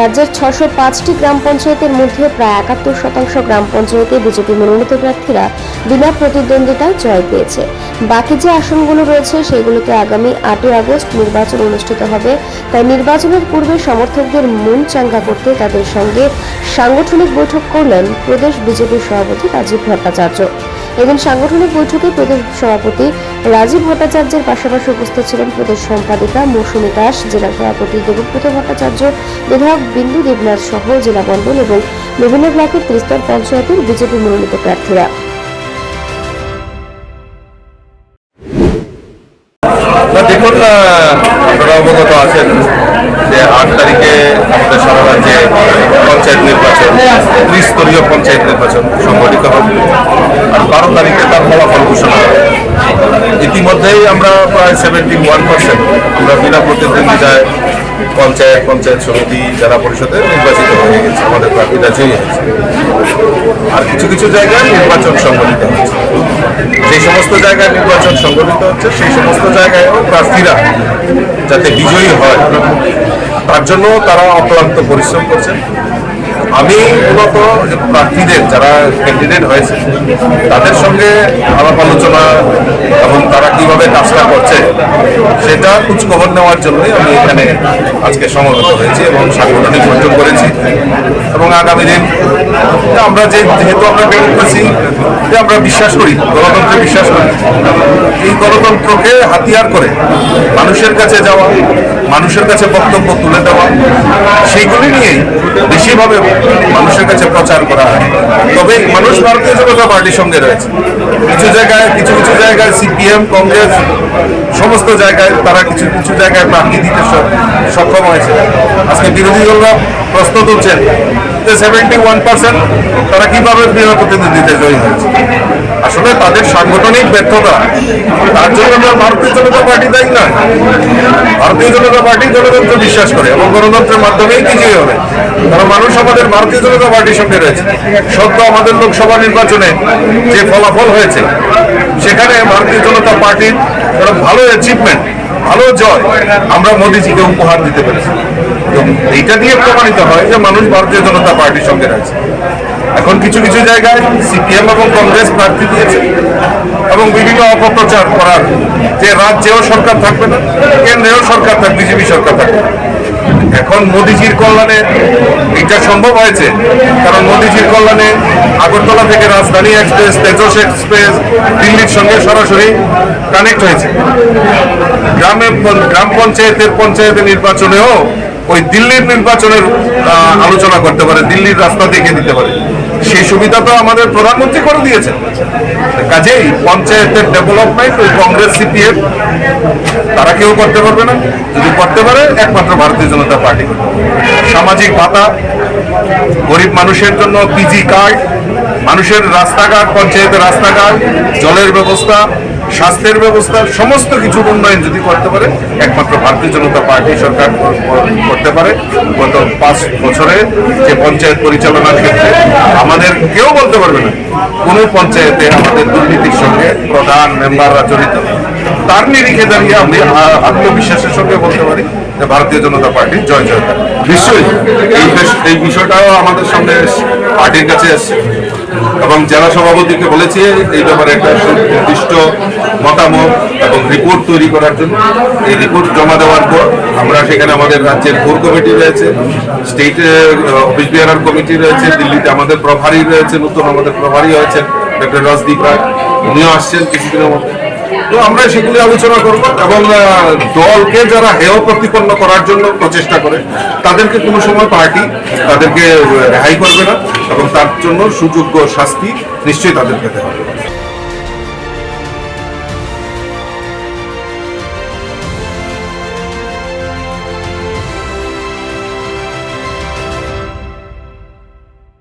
রাজ্যের ছশো পাঁচটি গ্রাম পঞ্চায়েতের মধ্যে প্রায় একাত্তর শতাংশ গ্রাম পঞ্চায়েতে বিজেপি মনোনীত প্রার্থীরা বিনা প্রতিদ্বন্দ্বিতায় জয় পেয়েছে। বাকি যে আসনগুলো রয়েছে, সেগুলোতে আগামী আটই আগস্ট নির্বাচন অনুষ্ঠিত হবে। তাই নির্বাচনের পূর্বে সমর্থকদের মন চাঙ্গা করতে তাদের সঙ্গে সাংগঠনিক বৈঠক করলেন প্রদেশ বিজেপির সভাপতি রাজীব ভট্টাচার্য। এদিন সাংগঠনিক বৈঠকে প্রদেশ সভাপতি রাজীব ভট্টাচার্যের পাশাপাশি উপস্থিত ছিলেন প্রদেশ সম্পাদিকা মৌসুমী দাস, জেলা সভাপতি দেবব্রত ভট্টাচার্য, বিধায়ক বিন্দু দেবনাথ সহ জেলা মণ্ডল এবং বিভিন্ন ব্লকের ত্রিস্তর পঞ্চায়েতের বিজেপি মনোনীত প্রার্থীরা। দেখুন আপনারা অবগত আছেন যে আট তারিখে আমাদের সারা রাজ্যে পঞ্চায়েত নির্বাচন, ত্রিস্তরীয় পঞ্চায়েত নির্বাচন সংগঠিত হবে। আর বারো তারিখে তার ফলাফল ঘোষণা হবে। ইতিমধ্যেই আমরা প্রায় সেভেন্টি ওয়ান পার্সেন্ট আমরা বিনা প্রতিদ্বন্দ্বিতায় পঞ্চায়েত পঞ্চায়েত সমিতি, জেলা পরিষদে নির্বাচিত হয়ে গেছে। আমাদের প্রার্থীরা জয়ী হয়েছে। আর কিছু কিছু জায়গায় নির্বাচন সংগঠিত হচ্ছে। যে সমস্ত জায়গায় নির্বাচন সংগঠিত হচ্ছে, সেই সমস্ত জায়গায়ও প্রার্থীরা যাতে বিজয়ী হয়। তার জন্য তারা অক্লান্ত পরিশ্রম করছেন। আমি মূলত প্রার্থীদের যারা ক্যান্ডিডেট হয়েছে, তাদের সঙ্গে আলাপ আলোচনা এবং তারা কীভাবে কাজটা করছে, সেটা খোঁজখবর নেওয়ার জন্যই আমি এখানে আজকে সমবেত হয়েছি এবং সাংগঠনিক বৈঠক করেছি এবং আগামী দিন আমরা যেহেতু আমরা যে আমরা বিশ্বাস করি, গণতন্ত্রে বিশ্বাস করি। এই গণতন্ত্রকে হাতিয়ার করে মানুষের কাছে যাওয়া, মানুষের কাছে বক্তব্য তুলে দেওয়া, সেইগুলি নিয়েই বেশিভাবে মানুষের কাছে প্রচার করা হয়। তবে মানুষ ভারতীয় জনতা পার্টির সঙ্গে রয়েছে। কিছু জায়গায়, কিছু কিছু জায়গায় সিপিএম, কংগ্রেস, সমস্ত জায়গায় তারা কিছু কিছু জায়গায় প্রার্থী দিতে সক্ষম হয়েছে। আজকে বিরোধী দলরা প্রশ্ন তুলছেন যে সেভেন্টি ওয়ান পার্সেন্ট তারা কীভাবে প্রতিদ্বন্দ্বিতা জয়ী হয়েছে? আসলে তাদের সাংগঠনিক ব্যর্থতা, তার জন্য আমরা ভারতীয় জনতা পার্টি দায়ী নয়। ভারতীয় জনতা পার্টি গণতন্ত্রে বিশ্বাস করে এবং গণতন্ত্রের মাধ্যমেই বিজয়ী হবে? কারণ মানুষ আমাদের ভারতীয় জনতা পার্টির সঙ্গে রয়েছে। সত্য আমাদের লোকসভা নির্বাচনে যে ফলাফল হয়েছে, সেখানে ভারতীয় জনতা পার্টির ভালো অ্যাচিভমেন্ট ভালো জয় আমরা মোদিজিকে উপহার দিতে পেরেছি। এইটা দিয়ে প্রমাণিত হয় যে মানুষ ভারতীয় জনতা পার্টির সঙ্গে রয়েছে। এখন কিছু কিছু জায়গায় সিপিএম এবং কংগ্রেস প্রার্থী দিয়েছে এবং বিভিন্ন অপপ্রচার করার যে রাজ্যেও সরকার থাকবে না, কেন্দ্রেও সরকার থাকবে বিজেপি সরকার থাকবে এখন মোদিজির কল্যাণে এটা সম্ভব হয়েছে, কারণ মোদিজির কল্যাণে আগরতলা থেকে রাজধানী এক্সপ্রেস, তেজস এক্সপ্রেস, দিল্লির সঙ্গে সরাসরি কানেক্ট হয়েছে। গ্রামে গ্রাম পঞ্চায়েতের পঞ্চায়েতের নির্বাচনেও ওই দিল্লির নির্বাচনের আলোচনা করতে পারে, দিল্লির রাস্তা দেখে দিতে পারে। সেই সুবিধা তো আমাদের প্রধানমন্ত্রী করে দিয়েছে কাজেই পঞ্চায়েতের ডেভেলপমেন্ট ওই কংগ্রেস সিপিএম তারা কেউ করতে পারবে না। যদি করতে পারে, একমাত্র ভারতীয় জনতা পার্টি। সামাজিক ভাতা, গরিব মানুষের জন্য পিজি কার্ড মানুষের রাস্তাঘাট, পঞ্চায়েতের রাস্তাঘাট, জলের ব্যবস্থা স্বাস্থ্যের ব্যবস্থা, সমস্ত কিছু উন্নয়ন যদি করতে পারে, একমাত্র ভারতীয় জনতা পার্টি সরকার কর- কর- করতে পারে। গত পাঁচ বছরে যে পঞ্চায়েত পরিচালনার ক্ষেত্রে আমাদের কেউ বলতে পারবে না, কোনো পঞ্চায়েতে আমাদের দুর্নীতির সঙ্গে প্রধান মেম্বাররা জড়িত। তার নিরিখে দাঁড়িয়ে আমি আত্মবিশ্বাসের সঙ্গে বলতে পারি যে ভারতীয় জনতা পার্টির জয় জয়কার। নিশ্চয়ই। এই বিষয়টাও আমাদের সামনে পার্টির কাছে এসছে। এবং জেলা সভাপতিকে বলেছি, এই ব্যাপারে একটা সুনির্দিষ্ট মতামত এবং রিপোর্ট তৈরি করার জন্য। এই রিপোর্ট জমা দেওয়ার পর আমরা সেখানে আমাদের রাজ্যের কোর কমিটি রয়েছে স্টেট অফিস বিহার কমিটি রয়েছে, দিল্লিতে আমাদের প্রভারী রয়েছে, নতুন আমাদের প্রভারী হয়েছেন ডক্টর রাজদীপ রায়। উনিও আসছেন কিছুদিনের মধ্যে। তো আমরা সেগুলি আলোচনা করব এবং দলকে যারা হেয় প্রতিপন্ন করার জন্য প্রচেষ্টা করে, তাদেরকে কোনো সময় পার্টি তাদেরকে রেহাই করবে না এবং তার জন্য সুযোগ্য শাস্তি নিশ্চয়ই তাদের পেতে হবে।